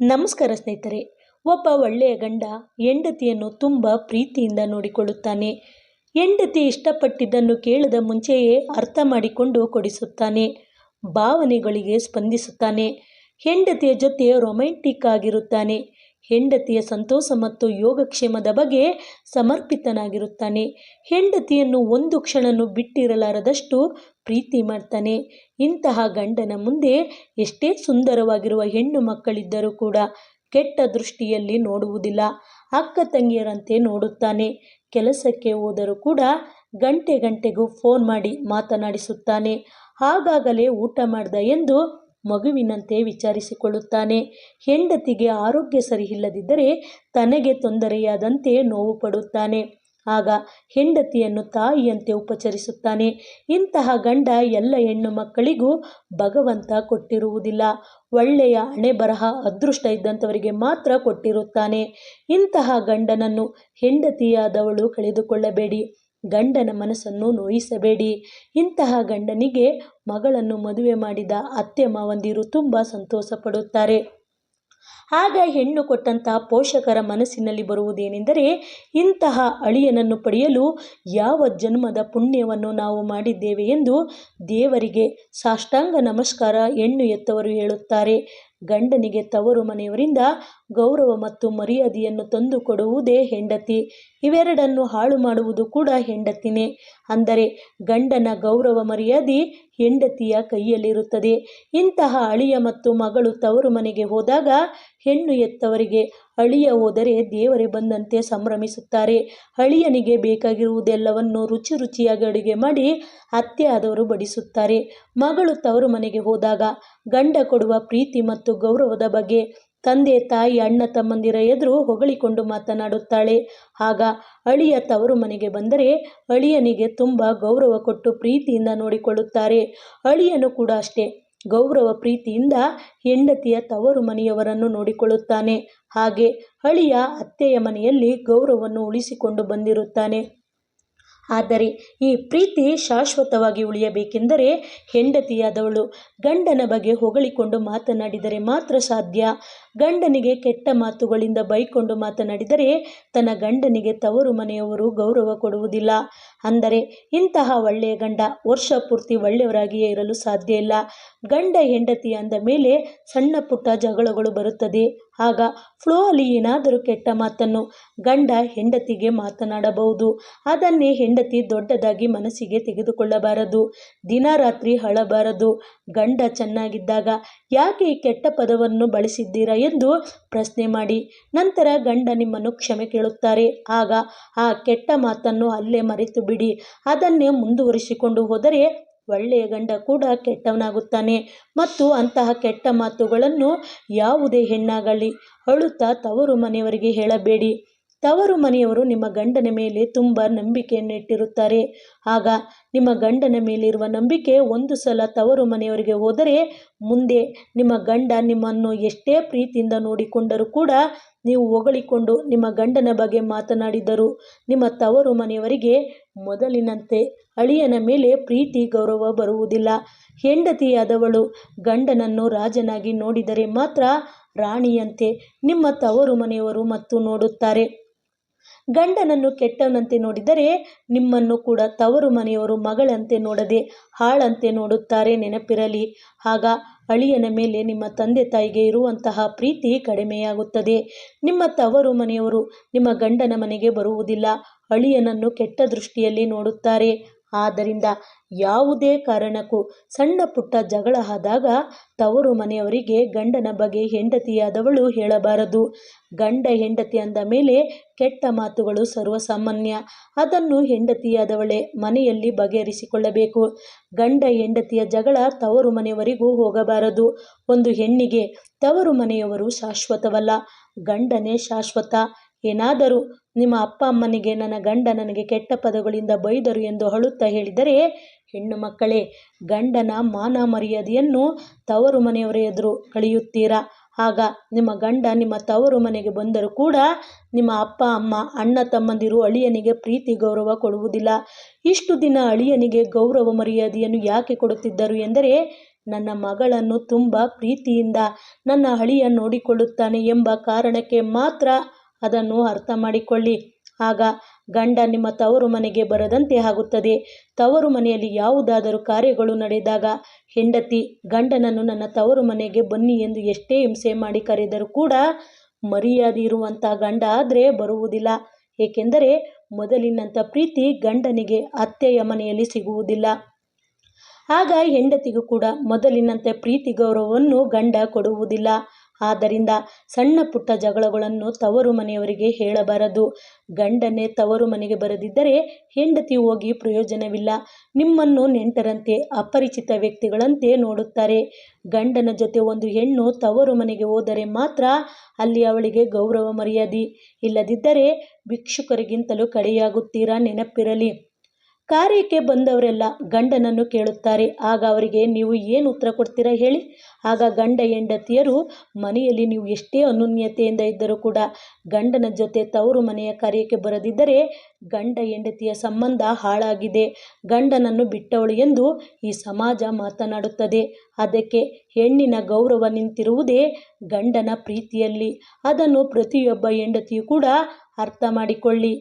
ನಮಸ್ಕಾರ ಸ್ನೇಹಿತರೆ, ಒಬ್ಬ ಒಳ್ಳೆಯ ಗಂಡ ಹೆಂಡತಿಯನ್ನು ತುಂಬ ಪ್ರೀತಿಯಿಂದ ನೋಡಿಕೊಳ್ಳುತ್ತಾನೆ. ಹೆಂಡತಿ ಇಷ್ಟಪಟ್ಟಿದ್ದನ್ನು ಕೇಳದ ಮುಂಚೆಯೇ ಅರ್ಥ ಮಾಡಿಕೊಂಡು ಕೊಡಿಸುತ್ತಾನೆ. ಭಾವನೆಗಳಿಗೆ ಸ್ಪಂದಿಸುತ್ತಾನೆ. ಹೆಂಡತಿಯ ಜೊತೆ ರೊಮ್ಯಾಂಟಿಕ್ ಆಗಿರುತ್ತಾನೆ. ಹೆಂಡತಿಯ ಸಂತೋಷ ಮತ್ತು ಯೋಗಕ್ಷೇಮದ ಬಗ್ಗೆ ಸಮರ್ಪಿತನಾಗಿರುತ್ತಾನೆ. ಹೆಂಡತಿಯನ್ನು ಒಂದು ಕ್ಷಣನೂ ಬಿಟ್ಟಿರಲಾರದಷ್ಟು ಪ್ರೀತಿ ಮಾಡ್ತಾನೆ. ಇಂತಹ ಗಂಡನ ಮುಂದೆ ಎಷ್ಟೇ ಸುಂದರವಾಗಿರುವ ಹೆಣ್ಣು ಮಕ್ಕಳಿದ್ದರೂ ಕೂಡ ಕೆಟ್ಟ ದೃಷ್ಟಿಯಲ್ಲಿ ನೋಡುವುದಿಲ್ಲ. ಅಕ್ಕ ತಂಗಿಯರಂತೆ ನೋಡುತ್ತಾನೆ. ಕೆಲಸಕ್ಕೆ ಹೋದರೂ ಕೂಡ ಗಂಟೆ ಗಂಟೆಗೂ ಫೋನ್ ಮಾಡಿ ಮಾತನಾಡಿಸುತ್ತಾನೆ. ಆಗಾಗಲೇ ಊಟ ಮಾಡ್ದ ಎಂದು ಮಗುವಿನಂತೆ ವಿಚಾರಿಸಿಕೊಳ್ಳುತ್ತಾನೆ. ಹೆಂಡತಿಗೆ ಆರೋಗ್ಯ ಸರಿಯಿಲ್ಲದಿದ್ದರೆ ತನಗೆ ತೊಂದರೆಯಾದಂತೆ ನೋವು ಪಡುತ್ತಾನೆ. ಆಗ ಹೆಂಡತಿಯನ್ನು ತಾಯಿಯಂತೆ ಉಪಚರಿಸುತ್ತಾನೆ. ಇಂತಹ ಗಂಡ ಎಲ್ಲ ಹೆಣ್ಣು ಮಕ್ಕಳಿಗೂ ಭಗವಂತ ಕೊಟ್ಟಿರುವುದಿಲ್ಲ. ಒಳ್ಳೆಯ ಹಣೆ ಬರಹ ಅದೃಷ್ಟ ಇದ್ದಂಥವರಿಗೆ ಮಾತ್ರ ಕೊಟ್ಟಿರುತ್ತಾನೆ. ಇಂತಹ ಗಂಡನನ್ನು ಹೆಂಡತಿಯಾದವಳು ಕಳೆದುಕೊಳ್ಳಬೇಡಿ. ಗಂಡನ ಮನಸ್ಸನ್ನು ನೋಯಿಸಬೇಡಿ. ಇಂತಹ ಗಂಡನಿಗೆ ಮಗಳನ್ನು ಮದುವೆ ಮಾಡಿದ ಅತ್ತೆ ಮಾವಂದಿರು ತುಂಬ ಸಂತೋಷ ಪಡುತ್ತಾರೆ ಆಗ ಹೆಣ್ಣು ಕೊಟ್ಟಂತಹ ಪೋಷಕರ ಮನಸ್ಸಿನಲ್ಲಿ ಬರುವುದೇನೆಂದರೆ ಇಂತಹ ಅಳಿಯನನ್ನು ಪಡೆಯಲು ಯಾವ ಜನ್ಮದ ಪುಣ್ಯವನ್ನು ನಾವು ಮಾಡಿದ್ದೇವೆ ಎಂದು ದೇವರಿಗೆ ಸಾಷ್ಟಾಂಗ ನಮಸ್ಕಾರ ಹೆಣ್ಣು ಎತ್ತವರು ಹೇಳುತ್ತಾರೆ. ಗಂಡನಿಗೆ ತವರು ಮನೆಯವರಿಂದ ಗೌರವ ಮತ್ತು ಮರ್ಯಾದೆಯನ್ನು ತಂದು ಕೊಡುವುದೇ ಹೆಂಡತಿ. ಇವೆರಡನ್ನು ಹಾಳು ಮಾಡುವುದು ಕೂಡ ಹೆಂಡತಿನೇ. ಅಂದರೆ ಗಂಡನ ಗೌರವ ಮರ್ಯಾದೆ ಹೆಂಡತಿಯ ಕೈಯಲ್ಲಿರುತ್ತದೆ. ಇಂತಹ ಅಳಿಯ ಮತ್ತು ಮಗಳು ತವರು ಮನೆಗೆ ಹೋದಾಗ ಹೆಣ್ಣು ಎತ್ತವರಿಗೆ ಅಳಿಯ ಹೋದರೆ ದೇವರೇ ಬಂದಂತೆ ಸಂಭ್ರಮಿಸುತ್ತಾರೆ. ಅಳಿಯನಿಗೆ ಬೇಕಾಗಿರುವುದೆಲ್ಲವನ್ನು ರುಚಿ ರುಚಿಯಾಗಿ ಅಡುಗೆ ಮಾಡಿ ಅತ್ತೆ ಆದವರು ಬಡಿಸುತ್ತಾರೆ. ಮಗಳು ತವರು ಮನೆಗೆ ಹೋದಾಗ ಗಂಡ ಕೊಡುವ ಪ್ರೀತಿ ಮತ್ತು ಗೌರವದ ಬಗ್ಗೆ ತಂದೆ, ತಾಯಿ, ಅಣ್ಣ, ತಮ್ಮಂದಿರ ಎದುರು ಹೊಗಳಿಕೊಂಡು ಮಾತನಾಡುತ್ತಾಳೆ. ಆಗ ಅಳಿಯ ತವರು ಮನೆಗೆ ಬಂದರೆ ಅಳಿಯನಿಗೆ ತುಂಬ ಗೌರವ ಕೊಟ್ಟು ಪ್ರೀತಿಯಿಂದ ನೋಡಿಕೊಳ್ಳುತ್ತಾರೆ. ಅಳಿಯನು ಕೂಡ ಅಷ್ಟೇ. ಗೌರವ ಪ್ರೀತಿಯಿಂದ ಹೆಂಡತಿಯ ತವರು ಮನೆಯವರನ್ನು ನೋಡಿಕೊಳ್ಳುತ್ತಾನೆ. ಹಾಗೆ ಅಳಿಯ ಅತ್ತೆಯ ಮನೆಯಲ್ಲಿ ಗೌರವವನ್ನು ಉಳಿಸಿಕೊಂಡು ಬಂದಿರುತ್ತಾನೆ. ಆದರೆ ಈ ಪ್ರೀತಿ ಶಾಶ್ವತವಾಗಿ ಉಳಿಯಬೇಕೆಂದರೆ ಹೆಂಡತಿಯಾದವಳು ಗಂಡನ ಬಗ್ಗೆ ಹೊಗಳಿಕೊಂಡು ಮಾತನಾಡಿದರೆ ಮಾತ್ರ ಸಾಧ್ಯ. ಗಂಡನಿಗೆ ಕೆಟ್ಟ ಮಾತುಗಳಿಂದ ಬೈಕೊಂಡು ಮಾತನಾಡಿದರೆ ತನ್ನ ಗಂಡನಿಗೆ ತವರು ಮನೆಯವರು ಗೌರವ ಕೊಡುವುದಿಲ್ಲ. ಅಂದರೆ ಇಂತಹ ಒಳ್ಳೆಯ ಗಂಡ ವರ್ಷ ಪೂರ್ತಿ ಒಳ್ಳೆಯವರಾಗಿಯೇ ಇರಲು ಸಾಧ್ಯ ಇಲ್ಲ. ಗಂಡ ಹೆಂಡತಿ ಅಂದ ಮೇಲೆ ಸಣ್ಣ ಪುಟ್ಟ ಜಗಳಗಳು ಬರುತ್ತದೆ. ಆಗ ಫ್ಲೋ ಅಲ್ಲಿ ಏನಾದರೂ ಕೆಟ್ಟ ಮಾತನ್ನು ಗಂಡ ಹೆಂಡತಿಗೆ ಮಾತನಾಡಬಹುದು. ಅದನ್ನೇ ಹೆಂಡತಿ ದೊಡ್ಡದಾಗಿ ಮನಸ್ಸಿಗೆ ತೆಗೆದುಕೊಳ್ಳಬಾರದು. ದಿನ ರಾತ್ರಿ ಅಳಬಾರದು ಗಂಡ ಚೆನ್ನಾಗಿದ್ದಾಗ ಯಾಕೆ ಈ ಕೆಟ್ಟ ಪದವನ್ನು ಬಳಸಿದ್ದೀರಾ ಎಂದು ಪ್ರಶ್ನೆ ಮಾಡಿ. ನಂತರ ಗಂಡ ನಿಮ್ಮನ್ನು ಕ್ಷಮೆ ಕೇಳುತ್ತಾರೆ. ಆಗ ಆ ಕೆಟ್ಟ ಮಾತನ್ನು ಅಲ್ಲೇ ಮರೆತು ಬಿಡಿ ಅದನ್ನೇ ಮುಂದುವರಿಸಿಕೊಂಡು ಹೋದರೆ ಒಳ್ಳೆಯ ಗಂಡ ಕೂಡ ಕೆಟ್ಟವನಾಗುತ್ತಾನೆ ಮತ್ತು ಅಂತಹ ಕೆಟ್ಟ ಮಾತುಗಳನ್ನು ಯಾವುದೇ ಹೆಣ್ಣಾಗಲಿ. ಅಳುತ್ತಾ ತವರು ಮನೆಯವರಿಗೆ ಹೇಳಬೇಡಿ. ತವರು ಮನೆಯವರು ನಿಮ್ಮ ಗಂಡನ ಮೇಲೆ ತುಂಬ ನಂಬಿಕೆಯನ್ನು ಇಟ್ಟಿರುತ್ತಾರೆ ಆಗ ನಿಮ್ಮ ಗಂಡನ ಮೇಲಿರುವ ನಂಬಿಕೆ ಒಂದು ಸಲ ತವರು ಮನೆಯವರಿಗೆ ಹೋದರೆ ಮುಂದೆ ನಿಮ್ಮ ಗಂಡ ನಿಮ್ಮನ್ನು ಎಷ್ಟೇ ಪ್ರೀತಿಯಿಂದ ನೋಡಿಕೊಂಡರೂ ಕೂಡ ನೀವು ಹೊಗಳಿಕೊಂಡು ನಿಮ್ಮ ಗಂಡನ ಬಗ್ಗೆ ಮಾತನಾಡಿದರು ನಿಮ್ಮ ತವರು ಮನೆಯವರಿಗೆ ಮೊದಲಿನಂತೆ ಅಳಿಯನ ಮೇಲೆ ಪ್ರೀತಿ, ಗೌರವ ಬರುವುದಿಲ್ಲ. ಹೆಂಡತಿಯಾದವಳು ಗಂಡನನ್ನು ರಾಜನಾಗಿ ನೋಡಿದರೆ ಮಾತ್ರ ರಾಣಿಯಂತೆ ನಿಮ್ಮ ತವರು ಮನೆಯವರು ಮತ್ತು ನೋಡುತ್ತಾರೆ. ಗಂಡನನ್ನು ಕೆಟ್ಟವನಂತೆ ನೋಡಿದರೆ ನಿಮ್ಮನ್ನು ಕೂಡ ತವರು ಮನೆಯವರು ಮಗಳಂತೆ ನೋಡದೆ ಹಾಳಂತೆ ನೋಡುತ್ತಾರೆ ನೆನಪಿರಲಿ. ಆಗ ಅಳಿಯನ ಮೇಲೆ ನಿಮ್ಮ ತಂದೆ ತಾಯಿಗೆ ಇರುವಂತಹ ಪ್ರೀತಿ ಕಡಿಮೆಯಾಗುತ್ತದೆ. ನಿಮ್ಮ ತವರು ಮನೆಯವರು ನಿಮ್ಮ ಗಂಡನ ಮನೆಗೆ ಬರುವುದಿಲ್ಲ. ಅಳಿಯನನ್ನು ಕೆಟ್ಟ ದೃಷ್ಟಿಯಲ್ಲಿ ನೋಡುತ್ತಾರೆ. ಆದ್ದರಿಂದ ಯಾವುದೇ ಕಾರಣಕ್ಕೂ ಸಣ್ಣ ಪುಟ್ಟ ಜಗಳ ಆದಾಗ ತವರು ಮನೆಯವರಿಗೆ ಗಂಡನ ಬಗ್ಗೆ ಹೆಂಡತಿಯಾದವಳು ಹೇಳಬಾರದು. ಗಂಡ ಹೆಂಡತಿ ಅಂದ ಮೇಲೆ ಕೆಟ್ಟ ಮಾತುಗಳು ಸರ್ವಸಾಮಾನ್ಯ. ಅದನ್ನು ಹೆಂಡತಿಯಾದವಳೇ ಮನೆಯಲ್ಲಿ ಬಗೆಹರಿಸಿಕೊಳ್ಳಬೇಕು. ಗಂಡ ಹೆಂಡತಿಯ ಜಗಳ ತವರು ಮನೆಯವರಿಗೂ ಹೋಗಬಾರದು. ಒಂದು ಹೆಣ್ಣಿಗೆ ತವರು ಮನೆಯವರು ಶಾಶ್ವತವಲ್ಲ. ಗಂಡನೇ ಶಾಶ್ವತ. ಏನಾದರೂ ನಿಮ್ಮ ಅಪ್ಪ ಅಮ್ಮನಿಗೆ, ನನ್ನ ಗಂಡ ನನಗೆ ಕೆಟ್ಟ ಪದಗಳಿಂದ ಬೈದರು ಎಂದು ಅಳುತ್ತಾ ಹೇಳಿದರೆ, ಹೆಣ್ಣು ಮಕ್ಕಳೇ, ಗಂಡನ ಮಾನ ಮರ್ಯಾದೆಯನ್ನು ತವರು ಮನೆಯವರ ಎದುರು ಕಳೆಯುತ್ತೀರಾ? ಆಗ ನಿಮ್ಮ ಗಂಡ ನಿಮ್ಮ ತವರು ಮನೆಗೆ ಬಂದರೂ ಕೂಡ ನಿಮ್ಮ ಅಪ್ಪ, ಅಮ್ಮ, ಅಣ್ಣ ತಮ್ಮಂದಿರು ಅಳಿಯನಿಗೆ ಪ್ರೀತಿ ಗೌರವ ಕೊಡುವುದಿಲ್ಲ. ಇಷ್ಟು ದಿನ ಅಳಿಯನಿಗೆ ಗೌರವ ಮರ್ಯಾದೆಯನ್ನು ಯಾಕೆ ಕೊಡುತ್ತಿದ್ದರು ಎಂದರೆ, ನನ್ನ ಮಗಳನ್ನು ತುಂಬ ಪ್ರೀತಿಯಿಂದ ನನ್ನ ಅಳಿಯ ನೋಡಿಕೊಳ್ಳುತ್ತಾನೆ ಎಂಬ ಕಾರಣಕ್ಕೆ ಮಾತ್ರ ಅದನ್ನು ಅರ್ಥ ಮಾಡಿಕೊಳ್ಳಿ. ಆಗ ಗಂಡ ನಿಮ್ಮ ತವರು ಮನೆಗೆ ಬರದಂತೆ ಆಗುತ್ತದೆ. ತವರು ಮನೆಯಲ್ಲಿ ಯಾವುದಾದರೂ ಕಾರ್ಯಗಳು ನಡೆದಾಗ, ಹೆಂಡತಿ, ಗಂಡನನ್ನು ನನ್ನ ತವರು ಮನೆಗೆ ಬನ್ನಿ ಎಂದು ಎಷ್ಟೇ ಹಿಂಸೆ ಮಾಡಿ ಕರೆದರೂ ಕೂಡ ಮರ್ಯಾದೆ ಇರುವಂಥ ಗಂಡ ಆದರೆ ಬರುವುದಿಲ್ಲ. ಏಕೆಂದರೆ ಮೊದಲಿನಂಥ ಪ್ರೀತಿ ಗಂಡನಿಗೆ ಅತ್ತೆಯ ಮನೆಯಲ್ಲಿ ಸಿಗುವುದಿಲ್ಲ. ಆಗ ಹೆಂಡತಿಗೂ ಕೂಡ ಮೊದಲಿನಂತೆ ಪ್ರೀತಿ ಗೌರವವನ್ನು ಗಂಡ ಕೊಡುವುದಿಲ್ಲ. ಆದ್ದರಿಂದ ಸಣ್ಣ ಪುಟ್ಟ ಜಗಳಗಳನ್ನು ತವರು ಮನೆಯವರಿಗೆ ಹೇಳಬಾರದು. ಗಂಡನೇ ತವರು ಮನೆಗೆ ಬರದಿದ್ದರೆ ಹೆಂಡತಿ ಹೋಗಿ ಪ್ರಯೋಜನವಿಲ್ಲ. ನಿಮ್ಮನ್ನು ನೆಂಟರಂತೆ, ಅಪರಿಚಿತ ವ್ಯಕ್ತಿಗಳಂತೆ ನೋಡುತ್ತಾರೆ. ಗಂಡನ ಜೊತೆ ಒಂದು ಹೆಣ್ಣು ತವರು ಮನೆಗೆ ಹೋದರೆ ಮಾತ್ರ ಅಲ್ಲಿ ಅವಳಿಗೆ ಗೌರವ ಮರ್ಯಾದೆ. ಇಲ್ಲದಿದ್ದರೆ ಭಿಕ್ಷುಕರಿಗಿಂತಲೂ ಕಡೆಯಾಗುತ್ತೀರಾ ನೆನಪಿರಲಿ. ಕಾರ್ಯಕ್ಕೆ ಬಂದವರೆಲ್ಲ ಗಂಡನನ್ನು ಕೇಳುತ್ತಾರೆ. ಆಗ ಅವರಿಗೆ, ನೀವು ಏನು ಉತ್ತರ ಕೊಡ್ತೀರಾ ಹೇಳಿ? ಆಗ ಗಂಡ ಹೆಂಡತಿಯರು, ಮನೆಯಲ್ಲಿ ನೀವು ಎಷ್ಟೇ ಅನುನ್ಯತೆಯಿಂದ ಇದ್ದರೂ ಕೂಡ ಗಂಡನ ಜೊತೆ ತವರು ಮನೆಯ ಕಾರ್ಯಕ್ಕೆ ಬರದಿದ್ದರೆ ಗಂಡ ಹೆಂಡತಿಯ ಸಂಬಂಧ ಹಾಳಾಗಿದೆ. ಗಂಡನನ್ನು ಬಿಟ್ಟವಳು ಎಂದು ಈ ಸಮಾಜ ಮಾತನಾಡುತ್ತದೆ. ಅದಕ್ಕೆ ಹೆಣ್ಣಿನ ಗೌರವ ನಿಂತಿರುವುದೇ ಗಂಡನ ಪ್ರೀತಿಯಲ್ಲಿ. ಅದನ್ನು ಪ್ರತಿಯೊಬ್ಬ ಹೆಂಡತಿಯೂ ಕೂಡ ಅರ್ಥ ಮಾಡಿಕೊಳ್ಳಿ.